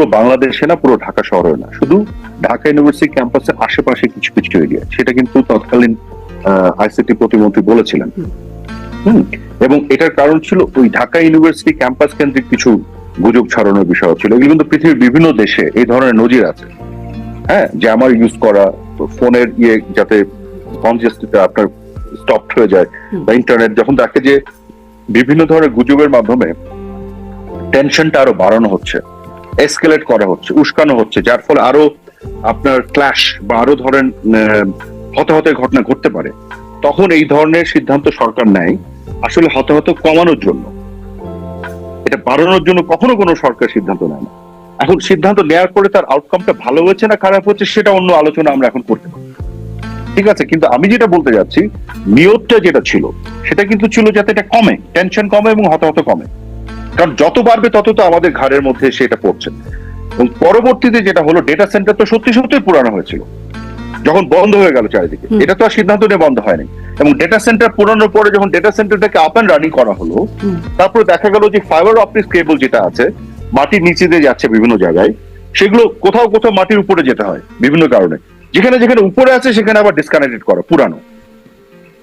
পুরো বাংলাদেশে না পুরো ঢাকা শহরে না। শুধু ঢাকা ইউনিভার্সিটি ক্যাম্পাসের আশেপাশে কিছু কিছু এরিয়া সেটা কিন্তু তৎকালীন আইসিটি প্রতিমন্ত্রী বলেছিলেন। এবং এটার কারণ ছিল ওই ঢাকা ইউনিভার্সিটি ক্যাম্পাস কেন্দ্রিক কিছু গুজব ছড়ানোর বিষয় ছিল। এগুলো কিন্তু পৃথিবীর বিভিন্ন দেশে এই ধরনের নজির আছে। হ্যাঁ যে আমার ইউজ করা ফোনের ইয়ে যাতে কনজেস্টটা আপনার স্টপ হয়ে যায় বা ইন্টারনেট যখন দেখে যে বিভিন্ন ধরনের গুজবের মাধ্যমে টেনশনটা আরও বাড়ানো হচ্ছে। এসকেলেট করা হচ্ছে, উস্কানো হচ্ছে, যার ফলে আরও আপনার ক্ল্যাশ বা আরও ধরেন হতাহতের ঘটনা ঘটতে পারে। তখন এই ধরনের সিদ্ধান্ত সরকার নেয়, আসলে হতাহত কমানোর জন্য। এটা বাড়ানোর জন্য কখনো কোনো সরকার সিদ্ধান্ত নেয় না। এখন সিদ্ধান্ত নেওয়ার পরে তার আউটকামটা ভালো হয়েছে না খারাপ হচ্ছে সেটা অন্য আলোচনা আমরা এখন করতে পারি ঠিক আছে, কিন্তু আমি যেটা বলতে যাচ্ছি, নিয়তটা যেটা ছিল, সেটা কিন্তু ছিল যাতে এটা কমে টেনশন কমে এবং হতাহত কমে। কারণ যত বাড়বে তত তো আমাদের ঘাড়ের মধ্যে সেটা পড়ছে। এবং পরবর্তীতে যেটা হলো ডেটা সেন্টার তো সত্যি সত্যি পুরানো হয়েছিল। যখন বন্ধ হয়ে গেল চারিদিকে। এটা তো আর সিদ্ধান্ত নিয়ে বন্ধ হয়নি। এবং ডেটা সেন্টার পুরানোর পরে যখন ডেটা সেন্টারটাকে আপ অ্যান্ড রানিং করা হলো তারপরে দেখা গেল যে ফাইবার অপটিক কেবল যেটা আছে মাটির নিচে দিয়ে যাচ্ছে বিভিন্ন জায়গায় সেগুলো কোথাও কোথাও মাটির উপরে যেতে হয় বিভিন্ন কারণে। যেখানে যেখানে উপরে আছে সেখানে আবার ডিসকানেক্টেড করা পুরানো।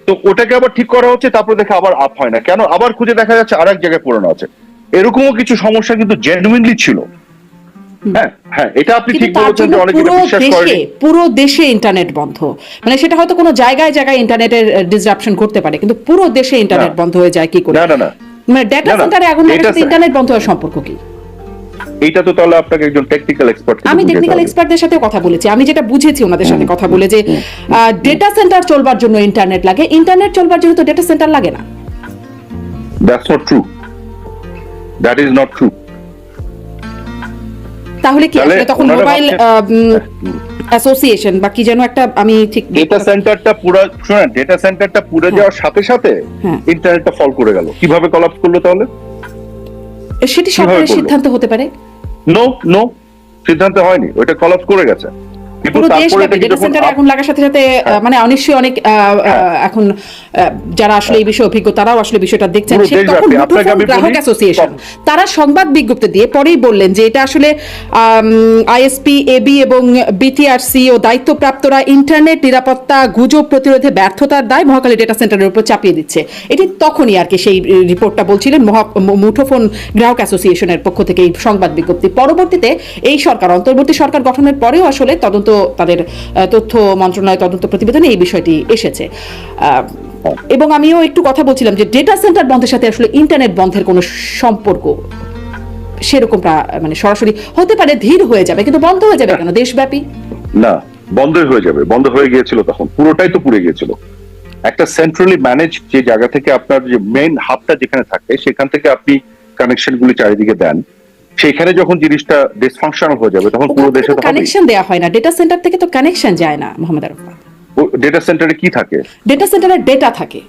তো ওটাকে আবার ঠিক করা হচ্ছে তারপরে দেখে আবার আপ হয় না। কেন? আবার খুঁজে দেখা যাচ্ছে আর এক জায়গায় পুরানো আছে। এরকমও কিছু সমস্যা কিন্তু জেনুইনলি ছিল। হ্যাঁ হ্যাঁ এটা আপনি ঠিক বলেছেন যে অনেকে পুরো বিশ্বাস দেশে পুরো দেশে ইন্টারনেট বন্ধ। মানে সেটা হয়তো কোনো জায়গায় জায়গায় ইন্টারনেটের ডিসরাপশন ঘটতে পারে কিন্তু পুরো দেশে ইন্টারনেট বন্ধ হয়ে যায় কি করে? না না না। মানে ডেটা সেন্টারে আগুন লাগার ইন্টারনেট বন্ধ হওয়ার সম্পর্ক কি? এইটা তো তাহলে আপনাকে একজন টেকনিক্যাল এক্সপার্ট আমি টেকনিক্যাল এক্সপার্টদের সাথে কথা বলেছি। আমি যেটা বুঝেছি ওনাদের সাথে কথা বলে যে ডেটা সেন্টার চলবার জন্য ইন্টারনেট লাগে। ইন্টারনেট চলবার জন্য তো ডেটা সেন্টার লাগে না। That's not true that is not true তাহলে কি আসলে তখন মোবাইল অ্যাসোসিয়েশন বা কি যেন একটা আমি ঠিক ডেটা সেন্টারটা পুরো শুনেন ডেটা সেন্টারটা পুড়ে যাওয়ার সাথে সাথে হ্যাঁ। ইন্টারনেটটা ফল করে গেল। কীভাবে কলাপস করল তাহলে? সেটি সরকারের সিদ্ধান্ত হতে পারে? নো নো সিদ্ধান্ত হয়নি। ওইটা কলাপস করে গেছে। পুরো দেশব্যাপী ডেটা সেন্টারে আগুন লাগার সাথে সাথে হ্যাঁ। মানে অনিশ্চয়ই অনেক এখন যারা আসলে এই বিষয়ে অভিজ্ঞ তারাও আসলে বিষয়টা দেখছেন। সে তখন মুঠোফোন গ্রাহক অ্যাসোসিয়েশন তারা সংবাদ বিজ্ঞপ্তি দিয়ে পরেই বললেন যে এটা আসলে আইএসপি এবি এবং বিটিআরসি ও দায়িত্বপ্রাপ্তরা ইন্টারনেট নিরাপত্তা গুজব প্রতিরোধে ব্যর্থতার দায় মহাকালী ডেটা সেন্টারের উপর চাপিয়ে দিচ্ছে। এটি তখনই আর কি সেই রিপোর্টটা বলছিলেন মুঠোফোন গ্রাহক অ্যাসোসিয়েশনের পক্ষ থেকে এই সংবাদ বিজ্ঞপ্তি। পরবর্তীতে এই সরকার অন্তর্বর্তী সরকার গঠনের পরেও আসলে তদন্ত তাদের তথ্য মন্ত্রণালয় তদন্ত প্রতিবেদনে এই বিষয়টি এসেছে। এবং আমিও একটু কথা বলছিলাম যে ডেটা সেন্টার বন্ধের সাথে আসলে ইন্টারনেট বন্ধের কোনো সম্পর্ক সেরকম মানে সরাসরি হতে পারে, ধীর হয়ে যাবে, কিন্তু বন্ধ হয়ে যাবে কেন? দেশব্যাপী? না, বন্ধই হয়ে যাবে। বন্ধ হয়ে গিয়েছিল তখন, পুরোটাই তো পুড়ে গিয়েছিল। একটা সেন্ট্রালি ম্যানেজ যে জায়গা থেকে আপনার যে মেইন হাবটা যেখানে থাকে, সেখান থেকে আপনি কানেকশন গুলি চারিদিকে দেন। সেখানে যখন জিনিসটা ডিসফাংশনাল হয়ে যাবে তখন পুরো দেশে তো কানেকশন দেওয়া হয় না। ডেটা সেন্টার থেকে তো কানেকশন যায় না মোহাম্মদ আরফাত। ডেটা সেন্টারে কি থাকে? ডেটা সেন্টারে ডেটা থাকে।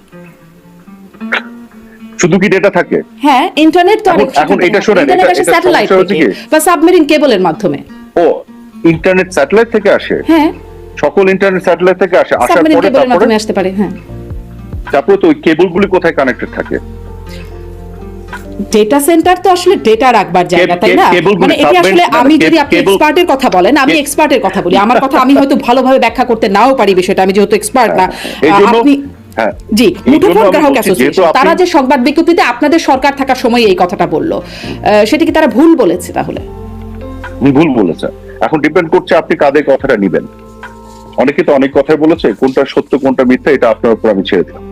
শুধু কি ডেটা থাকে? হ্যাঁ ইন্টারনেট তো এখন- এটা। শোনেন, এটা- স্যাটেলাইট থেকে বা সাবমেরিন কেবলের মাধ্যমে। ও ইন্টারনেট স্যাটেলাইট থেকে আসে? হ্যাঁ। সকল ইন্টারনেট স্যাটেলাইট থেকে আসে আসার পরে তারপরে আসতে পারে হ্যাঁ। তারপরে তো ওই কেবলগুলি কোথায় কানেক্টেড থাকে? ডেটা সেন্টার তো আসলে ডেটা রাখবার জায়গা তাই না? মানে এটি আসলে আমি যদি আপনি এক্সপার্টের কথা বলেন আমি এক্সপার্টের কথা বলি। আমার কথা আমি হয়তো ভালোভাবে ব্যাখ্যা করতে নাও পারি বিষয়টা আমি যেহেতু এক্সপার্ট না। আপনি হ্যাঁ জি মুঠোফোন গ্রাহক অ্যাসোসিয়েশন তারা যে সংবাদ বিজ্ঞপ্তিতে আপনাদের সরকার থাকার সময় এই কথাটা বলল সেটা কি তারা ভুল বলেছে তাহলে? ভুল বলেছে। এখন ডিপেন্ড করছে আপনি কাদের কথাটা নিবেন। অনেকে তো অনেক কথাই বলেছে কোনটা সত্য কোনটা মিথ্যা এটা আপনার উপর আমি ছেড়ে দিলাম।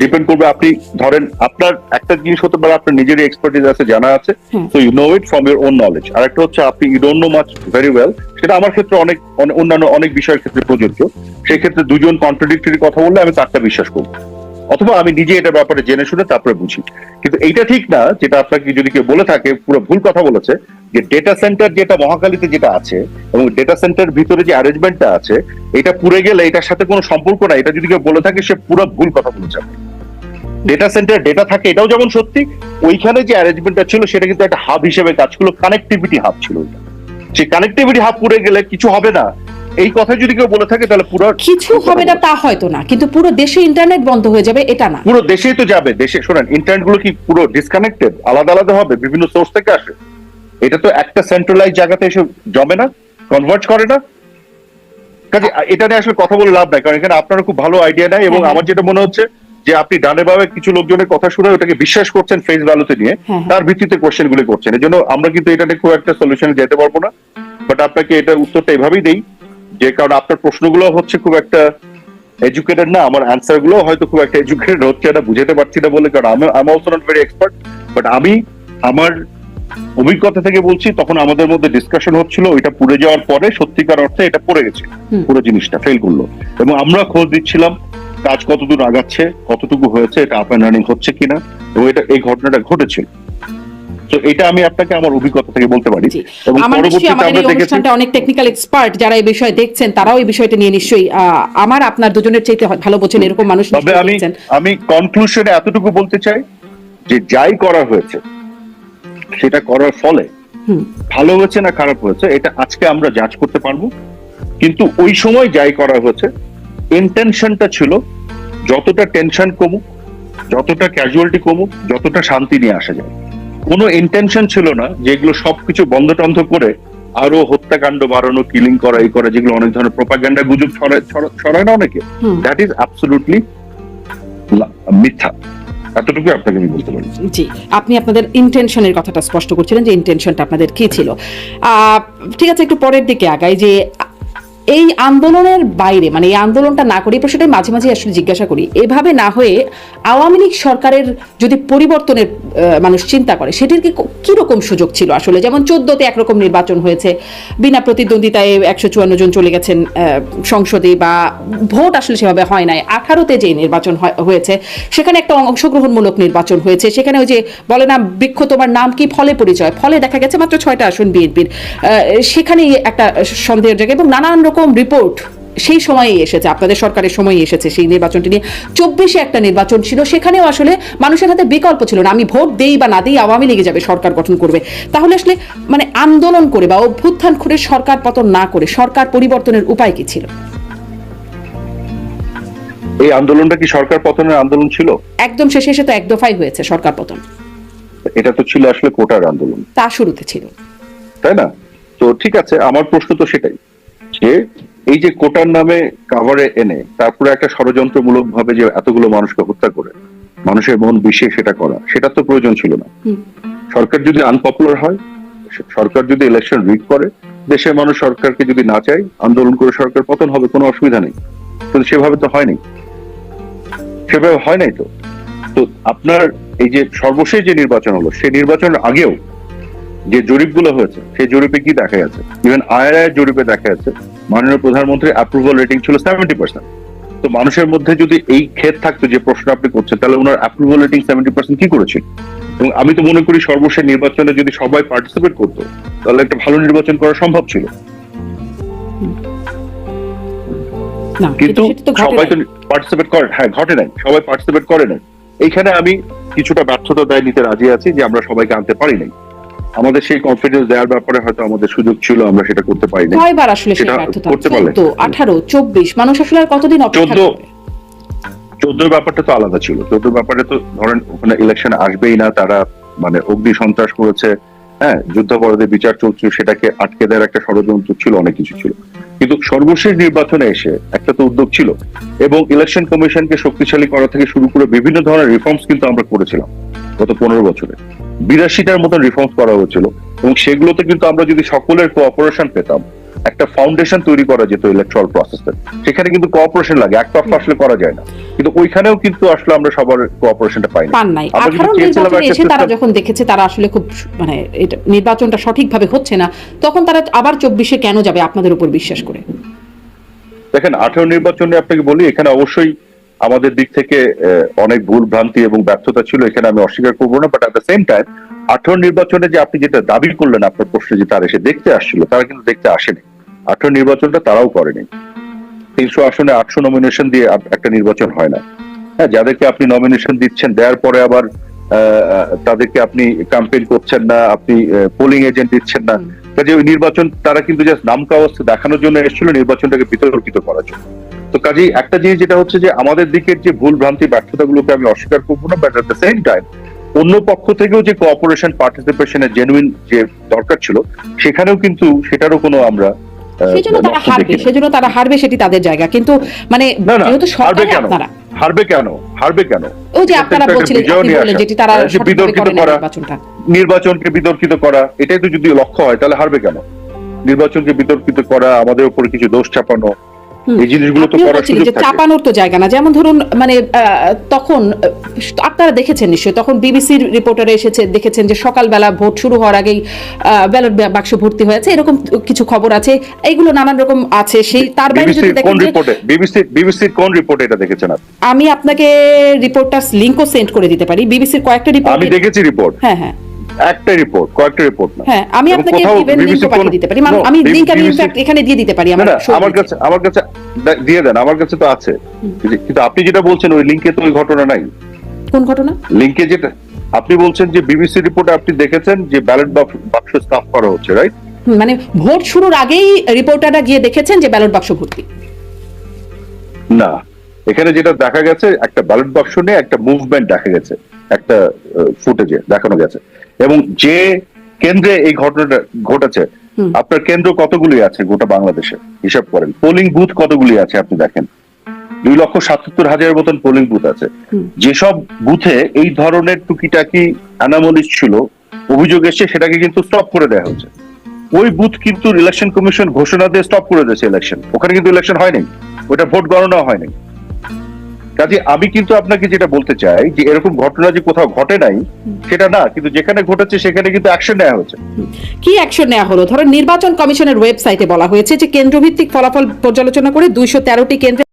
ডিপেন্ড করবে আপনি ধরেন আপনার একটা জিনিস হতে পারে আপনার নিজেরই এক্সপার্টিজ আছে জানা আছে। So you know it from your own knowledge আর একটা হচ্ছে আপনি you don't know much very well সেটা আমার ক্ষেত্রে অনেক অন্যান্য অনেক বিষয়ের ক্ষেত্রে প্রযোজ্য। সেই ক্ষেত্রে দুজন কন্ট্রাডিক্টরি কথা বললে আমি তারটা বিশ্বাস করব। অথবা আমি নিজে এটা ব্যাপারে জেনে শুনে তারপরে বুঝি। কিন্তু এইটা ঠিক না যেটা আপনাকে যদি কেউ বলে থাকে পুরো ভুল কথা বলেছে যে ডেটা সেন্টার যেটা মহাকালীতে যেটা আছে এবং ডেটা সেন্টার ভিতরে যে অ্যারেঞ্জমেন্টটা আছে এটা পুড়ে গেলে এটার সাথে কোনো সম্পর্ক নাই। এটা যদি কেউ বলে থাকে সে পুরো ভুল কথা বলেছে। ডেটা সেন্টার ডেটা থাকে এটাও যেমন সত্যি ওইখানে যে অ্যারেঞ্জমেন্টটা ছিল সেটা কিন্তু একটা হাব হিসেবে কাজ করল কানেক্টিভিটি হাব ছিল ওইটা। সেই কানেক্টিভিটি হাব পুড়ে গেলে কিছু হবে না। এই কথা যদি কেউ বলে থাকে তাহলে পুরো কিছু হবে না তা হয়তো না কিন্তু পুরো দেশে ইন্টারনেট বন্ধ হয়ে যাবে এটা না। পুরো দেশেই তো যাবে দেশে শোনেন ইন্টারনেটগুলো কি পুরো ডিসকানেক্টেড আলাদা আলাদা হবে বিভিন্ন সোর্স থেকে আসে। এটা তো একটা সেন্ট্রালাইজ জায়গাতে এসে জমে না কনভার্ট করে না। কাজে এটা নিয়ে আসলে কথা বলে লাভ নাই কারণ এখানে আপনার খুব ভালো আইডিয়া নাই এবং হ্যাঁ। আমার যেটা মনে হচ্ছে যে আপনি ডানে ভাবে কিছু লোকজনের কথা শুনে ওটাকে বিশ্বাস করছেন ফেস ভ্যালুতে নিয়ে হ্যাঁ। তার ভিত্তিতে কোশ্চেনগুলো করছেন। এই জন্য আমরা কিন্তু এটা নিয়ে খুব একটা সলিউশনে যেতে পারব না। বাট আপনাকে এটা উত্তরটা এভাবেই দেই যে কারণ আপনার প্রশ্নগুলো হচ্ছে খুব একটা এডুকেটেড না আমার অ্যান্সারগুলো হয়তো খুব একটা এডুকেটেড হচ্ছে না বুঝাতে পারছি না বলে কারণ আমি আমি also not very expert but আমি আমার অভিজ্ঞতা থেকে বলছি তখন আমাদের মধ্যে ডিসকাশন হচ্ছিল এটা পুড়ে যাওয়ার পরে সত্যিকার অর্থে এটা পড়ে গেছে পুরো জিনিসটা ফেল করল। এবং আমরা খোঁজ দিচ্ছিলাম কাজ কতদূর আগাচ্ছে কতটুকু হয়েছে এটা আপ রানিং হচ্ছে কিনা এবং এটা এই ঘটনাটা ঘটেছিল তো এটা আমি আপনাকে আমার অভিজ্ঞতা থেকে বলতে পারি। এবং পরবর্তীতে আমাদের এই অনুষ্ঠানটা অনেক টেকনিক্যাল এক্সপার্ট যারা এই বিষয়ে দেখছেন তারাও এই বিষয়টা নিয়ে নিশ্চয়ই আমার আপনার দুজনের চাইতে ভালো বোঝেন এরকম মানুষ তবে আমি আমি কনক্লুশনে এতটুকু বলতে চাই যে যাই করা হয়েছে সেটা করার ফলে। ভালো হয়েছে না খারাপ হয়েছে এটা আজকে আমরা জাজ করতে পারব। কিন্তু ওই সময় যাই করা হয়েছে ইন্টেনশনটা ছিল যতটা টেনশন কমুক যতটা ক্যাজুয়ালিটি কমুক যতটা শান্তি নিয়ে আসা যায়। কোনো ইন্টেনশন ছিল না যেগুলো সবকিছু বন্ধ টন্ধ করে আরও হত্যাকাণ্ড বাড়ানো কিলিং করা এই করা যেগুলো অনেক ধরনের প্রোপাগান্ডা গুজব ছড়ায় ছড়ায় না অনেকে। দ্যাট ইজ অ্যাবসলুটলি মিথ্যা। এতটুকু আপনাকে আমি বলতে পারি। জি আপনি আপনাদের ইন্টেনশনের কথাটা স্পষ্ট করছিলেন যে ইন্টেনশনটা আপনাদের কি ছিল। আহ, ঠিক আছে একটু পরের দিকে আগাই যে এই আন্দোলনের বাইরে মানে এই আন্দোলনটা না করি প্রশ্নটাই মাঝে মাঝে আসলে জিজ্ঞাসা করি। এভাবে না হয়ে আওয়ামী লীগ সরকারের যদি পরিবর্তনের মানুষ চিন্তা করে, সেটির কি কি রকম সুযোগ ছিল আসলে? যেমন চোদ্দতে একরকম নির্বাচন হয়েছে, বিনা প্রতিদ্বন্দ্বিতায় একশো চুয়ান্ন জন চলে গেছেন সংসদে বা ভোট আসলে সেভাবে হয় নাই। আঠারোতে যে নির্বাচন হয়- হয়েছে, সেখানে একটা অংশগ্রহণমূলক নির্বাচন হয়েছে। সেখানে ওই যে বলে না, বৃক্ষ তোমার নাম কি? ফলে পরিচয়। ফলে দেখা গেছে মাত্র ছয়টা আসন বিএনপির। সেখানেই একটা সন্দেহের জায়গা এবং নানান রকম রিপোর্ট সেই সময়েই এসেছে আপনাদের সরকারের সময়ই এসেছে সেই নির্বাচনটি নিয়ে। চব্বিশে একটা নির্বাচন ছিল সেখানেও আসলে মানুষের হাতে বিকল্প ছিল না আমি ভোট দেই বা না দেই আওয়ামী লীগে যাবে সরকার গঠন করবে। তাহলে আসলে মানে আন্দোলন করে বা অভ্যুত্থান করে সরকার পতন না করে সরকার পরিবর্তনের উপায় কি ছিল? এই আন্দোলনটা কি সরকার পতনের আন্দোলন ছিল? একদম শেষে এসে তো এক দফাই হয়েছে সরকার পতন। এটা তো ছিল আসলে কোটার আন্দোলন। তা শুরুতে ছিল। তাই না? তো ঠিক আছে আমার প্রশ্ন তো সেটাই। যে এই যে কোটার নামে কাভারে এনে তারপরে একটা ষড়যন্ত্রমূলক ভাবে যে এতগুলো মানুষকে হত্যা করে মানুষের মন বিষে সেটা করা সেটা তো প্রয়োজন ছিল না। সরকার যদি আনপপুলার হয় সরকার যদি ইলেকশন রিড করে দেশের মানুষ সরকারকে যদি না চায় আন্দোলন করে সরকার পতন হবে কোনো অসুবিধা নেই। কিন্তু সেভাবে তো হয়নি। সেভাবে হয় নাই তো। তো আপনার এই যে সর্বশেষ যে নির্বাচন হলো সেই নির্বাচনের আগেও যে জরিপগুলো হয়েছে সেই জরিপে কি দেখা যাচ্ছে ইভেন আইআরআই জরিপে দেখা যাচ্ছে মাননীয় প্রধানমন্ত্রীর অ্যাপ্রুভাল রেটিং ছিল সেভেন্টি পার্সেন্ট তো মানুষের মধ্যে যদি এই ক্ষেত থাকতো যে প্রশ্ন আপনি করছেন তাহলে ওনার অ্যাপ্রুভাল রেটিং সেভেন্টি পার্সেন্ট কি করেছিল এবং আমি তো মনে করি সর্বশেষ নির্বাচনে যদি সবাই পার্টিসিপেট করতো তাহলে একটা ভালো নির্বাচন করা সম্ভব ছিল। কিন্তু সবাই তো পার্টিসিপেট করে হ্যাঁ ঘটে নাই। সবাই পার্টিসিপেট করে নাই। এইখানে আমি কিছুটা ব্যর্থতা দায় নিতে রাজি আছি যে আমরা সবাইকে আনতে পারি নাই। আমাদের সেই কনফিডেন্স দেওয়ার ব্যাপারে হয়তো আমাদের সুযোগ ছিল আমরা সেটা করতে পারি নাই কয়বার আসলে সেই সেটা ব্যর্থতা? করতে পারলে। চোদ্দ আঠারো চব্বিশ মানুষ আসলে আর কতদিন অপেক্ষা 14 করবে? চোদ্দোর ব্যাপারটা তো আলাদা ছিল। চোদ্দোর ব্যাপারে তো ধরেন ওখানে ইলেকশন আসবেই না তারা মানে অগ্নি সন্ত্রাস করেছে হ্যাঁ যুদ্ধাপরাধের বিচার চলছে সেটাকে আটকে দেওয়ার একটা ষড়যন্ত্র ছিল অনেক কিছু ছিল। কিন্তু সর্বশেষ নির্বাচনে এসে একটা তো উদ্যোগ ছিল এবং ইলেকশন কমিশনকে শক্তিশালী করা থেকে শুরু করে বিভিন্ন ধরনের রিফর্মস কিন্তু আমরা করেছিলাম গত পনেরো বছরে। বিরাশিটার মতন রিফর্মস করা হয়েছিল এবং সেগুলোতে কিন্তু আমরা যদি সকলের কোঅপারেশন পেতাম একটা ফাউন্ডেশন তৈরি করা যেত ইলেকট্রাল প্রসেসে সেখানে কিন্তু কোঅপারেশন লাগে একতরফা আসলে করা যায় না। কিন্তু ওইখানেও কিন্তু আসলে আমরা সবার কোঅপারেশনটা পাই না এসে তারা যখন দেখেছে তারা আসলে খুব মানে এটা নির্বাচনটা সঠিকভাবে হচ্ছে না তখন তারা আবার চব্বিশে কেন যাবে আপনাদের উপর বিশ্বাস করে? দেখেন আঠারো নির্বাচনে আপনাকে বলি এখানে অবশ্যই আমাদের দিক থেকে অনেক ভুল ভ্রান্তি এবং ব্যর্থতা ছিল এখানে আমি অস্বীকার করব না but at the same time আঠারো নির্বাচনে যে আপনি যেটা দাবি করলেন আপনার প্রশ্নে যে তারা এসে দেখতে আসছিল তারা কিন্তু দেখতে আসেনি। আঠারো নির্বাচনটা তারাও করেনি। তিনশো আসনে আটশো নমিনেশন দিয়ে একটা নির্বাচন হয় না। হ্যাঁ যাদেরকে আপনি নমিনেশন দিচ্ছেন দেওয়ার পরে আবার তাদেরকে আপনি ক্যাম্পেইন করছেন না আপনি পোলিং এজেন্ট দিচ্ছেন না। কাজে ওই নির্বাচন তারা কিন্তু জাস্ট নামকা অবস্থা দেখানোর জন্য এসেছিল নির্বাচনটাকে বিতর্কিত করার জন্য। তো কাজেই একটা জিনিস যেটা হচ্ছে যে আমাদের দিকের যে ভুল ভ্রান্তি ব্যর্থতাগুলোকে আমি অস্বীকার করব না but at the same time অন্য পক্ষ থেকেও যে কোঅপারেশন পার্টিসিপেশনের জেনুইন যে দরকার ছিল সেখানেও কিন্তু সেটারও কোনো আমরা আহ, সেই জন্য তারা হারবে সেজন্য তারা হারবে সেটি তাদের জায়গা। কিন্তু মানে যেহেতু হারবে সরকারে কেন? আপনারা হারবে কেন? হারবে কেন? ওই যে আপনারা বলছিলেন যেটি তারা বিতর্কিত করা নির্বাচনকে বিতর্কিত করা এটাই তো যদি লক্ষ্য হয় তাহলে হারবে কেন? নির্বাচনকে বিতর্কিত করা আমাদের উপরে কিছু দোষ চাপানো। এই জিনিসগুলো তো করার সুযোগ থাকে। চাপানোর তো জায়গা না। যেমন ধরুন মানে তখন আপনারা দেখেছেন নিশ্চয়ই তখন বিবিসির রিপোর্টারে এসেছে দেখেছেন যে সকালবেলা ভোট শুরু হওয়ার আগেই ব্যালট বাক্স ভর্তি হয়েছে। এরকম কিছু খবর আছে। এইগুলো নানান রকম আছে। সেই তার বাইরে যদি দেখেন বিবিসি বিবিসির কোন রিপোর্টে এটা দেখেছেন আপনি? আমি আপনাকে রিপোর্টার লিঙ্কও সেন্ড করে দিতে পারি। বিবিসির কয়েকটা রিপোর্ট আমি দেখেছি রিপোর্ট হ্যাঁ হ্যাঁ। একটা রিপোর্ট কয়েকটা রিপোর্ট না। হ্যাঁ আমি আপনাকে ইভেন পাঠিয়ে দিতে পারি। মানে আমি লিঙ্ক আমি ইনফ্যাক্ট এখানে দিয়ে দিতে পারি আমার আমার কাছে আমার কাছে দিয়ে দেন আমার কাছে তো আছে। কিন্তু আপনি যেটা বলছেন ওই লিঙ্কে তো ওই ঘটনা নাই। কোন ঘটনা? লিঙ্কে যেটা আপনি বলছেন যে বিবিসি রিপোর্টে আপনি দেখেছেন যে ব্যালট বাক্স স্টাফ করা হচ্ছে রাইট মানে ভোট শুরুর আগেই রিপোর্টাররা গিয়ে দেখেছেন যে ব্যালট বাক্স ভর্তি। না এখানে যেটা দেখা গেছে একটা ব্যালট বাক্স নিয়ে একটা মুভমেন্ট দেখা গেছে একটা ফুটেজে দেখানো গেছে। এবং যে কেন্দ্রে এই ঘটনাটা ঘটেছে আপনার কেন্দ্র কতগুলি আছে গোটা বাংলাদেশে? হিসাব করেন। পোলিং বুথ কতগুলি আছে আপনি দেখেন? দুই লক্ষ সাতাত্তর হাজারের মতন পোলিং বুথ আছে। যেসব বুথে এই ধরনের টুকিটাকি অ্যানামলিস ছিল অভিযোগ এসছে সেটাকে কিন্তু স্টপ করে দেওয়া হয়েছে। ওই বুথ কিন্তু ইলেকশন কমিশন ঘোষণা দিয়ে স্টপ করে দিয়েছে ইলেকশন ওখানে কিন্তু ইলেকশন হয়নি। ওটা ভোট গণনা হয়নি। কাজে আমি কিন্তু আপনাকে যেটা বলতে চাই যে এরকম ঘটনা যে কোথাও ঘটে নাই, সেটা না, কিন্তু যেখানে ঘটেছে সেখানে কিন্তু অ্যাকশন নেওয়া হয়েছে। কি অ্যাকশন নেওয়া হলো? ধরো নির্বাচন কমিশনের ওয়েবসাইটে বলা হয়েছে যে কেন্দ্রভিত্তিক ফলাফল পর্যালোচনা করে দুইশো তেরোটি কেন্দ্রে